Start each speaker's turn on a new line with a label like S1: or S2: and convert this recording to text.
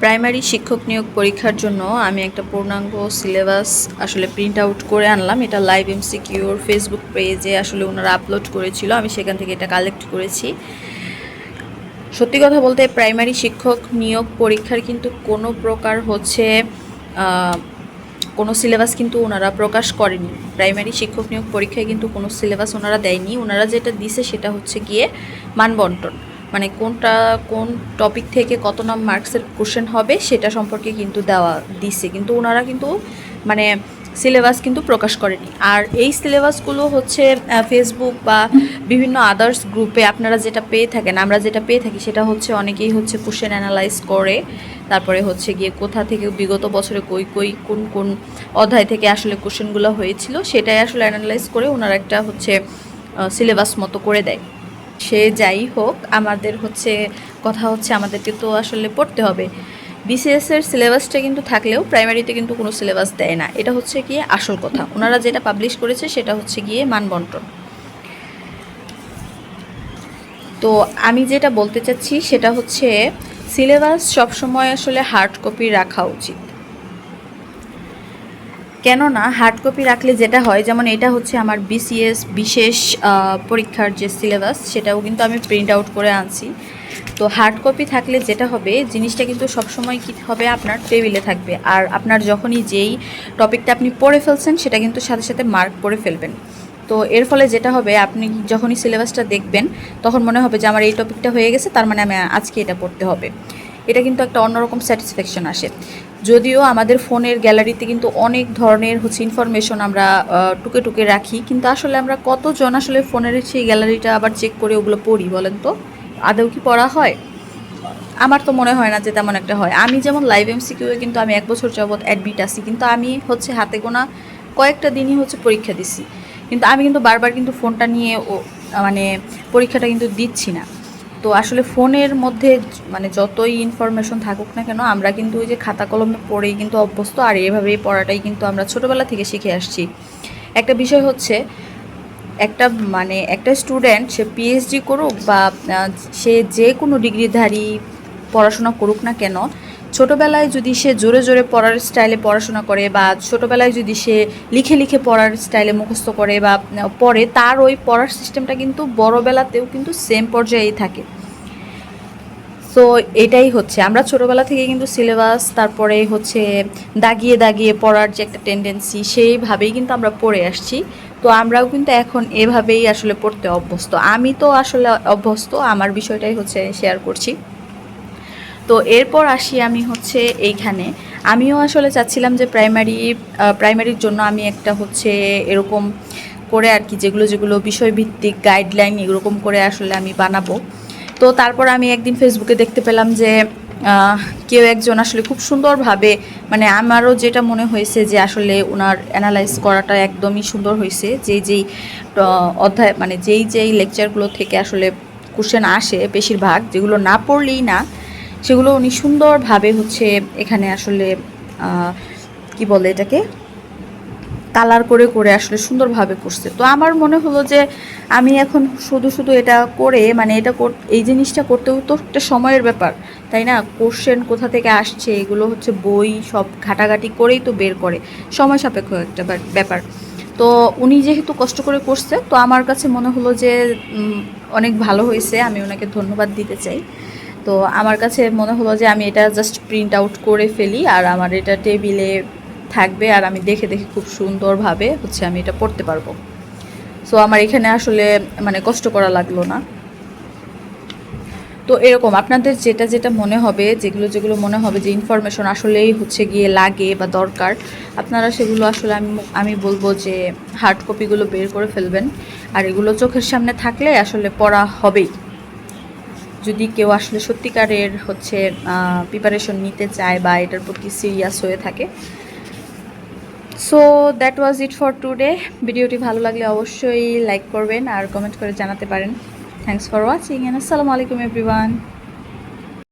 S1: Primary শিক্ষক নিয়োগ পরীক্ষার জন্য আমি একটা পূর্ণাঙ্গ সিলেবাস আসলে প্রিন্ট আউট করে আনলাম। এটা লাইভ এমসিকিউর ফেসবুক পেজে আসলে ওনারা আপলোড করেছিল। আমি সেখান থেকে এটা কালেক্ট করেছি। সত্যি কথা বলতে প্রাইমারি শিক্ষক নিয়োগ পরীক্ষার কিন্তু কোনো প্রকার হচ্ছে কোনো সিলেবাস কিন্তু ওনারা প্রকাশ করেনি। প্রাইমারি শিক্ষক নিয়োগ পরীক্ষায় কিন্তু কোনো সিলেবাস ওনারা দেয়নি। ওনারা যেটা দিছে সেটা হচ্ছে গিয়ে মানবন্টন। মানে কোনটা, কোন টপিক থেকে কত নাম মার্কসের কোশ্চেন হবে সেটা সম্পর্কে কিন্তু দেওয়া দিছে। কিন্তু ওনারা কিন্তু মানে সিলেবাস কিন্তু প্রকাশ করেনি। আর এই সিলেবাসগুলো হচ্ছে ফেসবুক বা বিভিন্ন আদার্স গ্রুপে আপনারা যেটা পেয়ে থাকেন, আমরা যেটা পেয়ে থাকি সেটা হচ্ছে অনেকেই হচ্ছে কোশ্চেন অ্যানালাইজ করে। তারপরে হচ্ছে গিয়ে কোথা থেকে বিগত বছরে কই কই, কোন কোন অধ্যায় থেকে আসলে কোশ্চেনগুলো হয়েছিল, সেটাই আসলে অ্যানালাইজ করে ওনারা একটা হচ্ছে সিলেবাস মতো করে দেয়। সে যাই হোক, আমাদের হচ্ছে, কথা হচ্ছে আমাদেরকে তো আসলে পড়তে হবে। বিসিএস এর সিলেবাসটা কিন্তু থাকলেও প্রাইমারিতে কিন্তু কোনো সিলেবাস দেয় না। এটা হচ্ছে গিয়ে আসল কথা। ওনারা যেটা পাবলিশ করেছে সেটা হচ্ছে গিয়ে মানবন্টন। তো আমি যেটা বলতে চাচ্ছি সেটা হচ্ছে, সিলেবাস সবসময় আসলে হার্ড কপি রাখা উচিত। কেননা হার্ড কপি রাখলে যেটা হয়, যেমন এটা হচ্ছে আমার বিসিএস বিশেষ পরীক্ষার যে সিলেবাস সেটাও কিন্তু আমি প্রিন্ট আউট করে আনছি। তো হার্ড কপি থাকলে যেটা হবে, জিনিসটা কিন্তু সবসময় কী হবে, আপনার টেবিলে থাকবে। আর আপনার যখনই যেই টপিকটা আপনি পড়ে ফেলছেন, সেটা কিন্তু সাথে সাথে মার্ক করে ফেলবেন। তো এর ফলে যেটা হবে, আপনি যখনই সিলেবাসটা দেখবেন, তখন মনে হবে যে আমার এই টপিকটা হয়ে গেছে, তার মানে আমি আজকে এটা পড়তে হবে। এটা কিন্তু একটা অন্যরকম স্যাটিসফ্যাকশন আসে। যদিও আমাদের ফোনের গ্যালারিতে কিন্তু অনেক ধরনের হচ্ছে ইনফরমেশন আমরা টুকে টুকে রাখি, কিন্তু আসলে আমরা কতজন আসলে ফোনের সেই গ্যালারিটা আবার চেক করে ওগুলো পড়ি বলেন তো? আদৌ কি পড়া হয়? আমার তো মনে হয় না যে তেমন একটা হয়। আমি যেমন লাইভ এম এমসিকিউয়ে কিন্তু আমি এক বছর যাবৎ অ্যাডমিট আছি, কিন্তু আমি হচ্ছে হাতে গোনা কয়েকটা দিনই হচ্ছে পরীক্ষা দিছি। কিন্তু আমি কিন্তু বারবার কিন্তু ফোনটা নিয়ে ও মানে পরীক্ষাটা কিন্তু দিচ্ছি না। তো আসলে ফোনের মধ্যে মানে যতই ইনফরমেশন থাকুক না কেন, আমরা কিন্তু ওই যে খাতা কলমে পড়েই কিন্তু অভ্যস্ত, আর এভাবেই পড়াটাই কিন্তু আমরা ছোটোবেলা থেকে শিখে আসছি। একটা বিষয় হচ্ছে, একটা মানে একটা স্টুডেন্ট সে পিএইচডি করুক বা সে যে কোনো ডিগ্রিধারী পড়াশোনা করুক না কেন ছোটোবেলায় যদি সে জোরে জোরে পড়ার স্টাইলে পড়াশোনা করে বা ছোটোবেলায় যদি সে লিখে লিখে পড়ার স্টাইলে মুখস্থ করে বা পড়ে, তার ওই পড়ার সিস্টেমটা কিন্তু বড়বেলাতেও কিন্তু সেম পর্যায়েই থাকে। সো এটাই হচ্ছে। আমরা ছোটোবেলা থেকে কিন্তু সিলেবাস তারপরে হচ্ছে দাগিয়ে দাগিয়ে পড়ার যে একটা টেন্ডেন্সি সেইভাবেই কিন্তু আমরা পড়ে আসছি। তো আমরাও কিন্তু এখন এভাবেই আসলে পড়তে অভ্যস্ত। আমি তো আসলে অভ্যস্ত। আমার বিষয়টাই হচ্ছে শেয়ার করছি। তো এরপর আসি আমি হচ্ছে এইখানে। আমিও আসলে চাচ্ছিলাম যে প্রাইমারি প্রাইমারির জন্য আমি একটা হচ্ছে এরকম করে আর কি যেগুলো যেগুলো বিষয়ভিত্তিক গাইডলাইন এরকম করে আসলে আমি বানাবো। তো তারপর আমি একদিন ফেসবুকে দেখতে পেলাম যে কেউ একজন আসলে খুব সুন্দরভাবে মানে আমারও যেটা মনে হয়েছে যে আসলে ওনার অ্যানালাইজ করাটা একদমই সুন্দর হয়েছে। যেই যেই অধ্যায় মানে যেই যেই লেকচারগুলো থেকে আসলে কোশ্চেন আসে বেশিরভাগ, যেগুলো না পড়লেই না সেগুলো উনি সুন্দরভাবে হচ্ছে এখানে আসলে কি বলে এটাকে? কালার করে করে আসলে সুন্দরভাবে করছে। তো আমার মনে হলো যে আমি এখন শুধু শুধু এটা করে মানে এটা এই জিনিসটা করতেও তো একটা সময়ের ব্যাপার, তাই না? কোশ্চেন কোথা থেকে আসছে, এগুলো হচ্ছে বই, সব ঘাটাঘাটি করেই তো বের করে। সময় সাপেক্ষ একটা ব্যাপ- ব্যাপার। তো উনি যেহেতু কষ্ট করে করছে, তো আমার কাছে মনে হলো যে অনেক ভালো হয়েছে, আমি ওনাকে ধন্যবাদ দিতে চাই। তো আমার কাছে মনে হলো যে আমি এটা জাস্ট প্রিন্ট আউট করে ফেলি আর আমার এটা টেবিলে থাকবে আর আমি দেখে দেখে খুব সুন্দরভাবে হচ্ছে আমি এটা পড়তে পারব। সো আমার এখানে আসলে মানে কষ্ট করা লাগল না। তো এরকম আপনাদের যেটা যেটা মনে হবে, যেগুলো যেগুলো মনে হবে যে ইনফরমেশন আসলেই হচ্ছে গিয়ে লাগে বা দরকার, আপনারা সেগুলো আসলে আমি আমি বলব যে হার্ড কপিগুলো বের করে ফেলবেন। আর এগুলো চোখের সামনে থাকলে আসলে পড়া হবেই। যদি কেউ আসলে সত্যিকারের হচ্ছে প্রিপারেশন নিতে চায় বা এটার প্রতি সিরিয়াস হয়ে থাকে। So that was it for today ভিডিওটি ভালো লাগলে অবশ্যই লাইক করবেন আর কমেন্ট করে জানাতে পারেন। থ্যাংকস ফর ওয়াচিং অ্যান্ড আসসালামু আলাইকুম এভরিওয়ান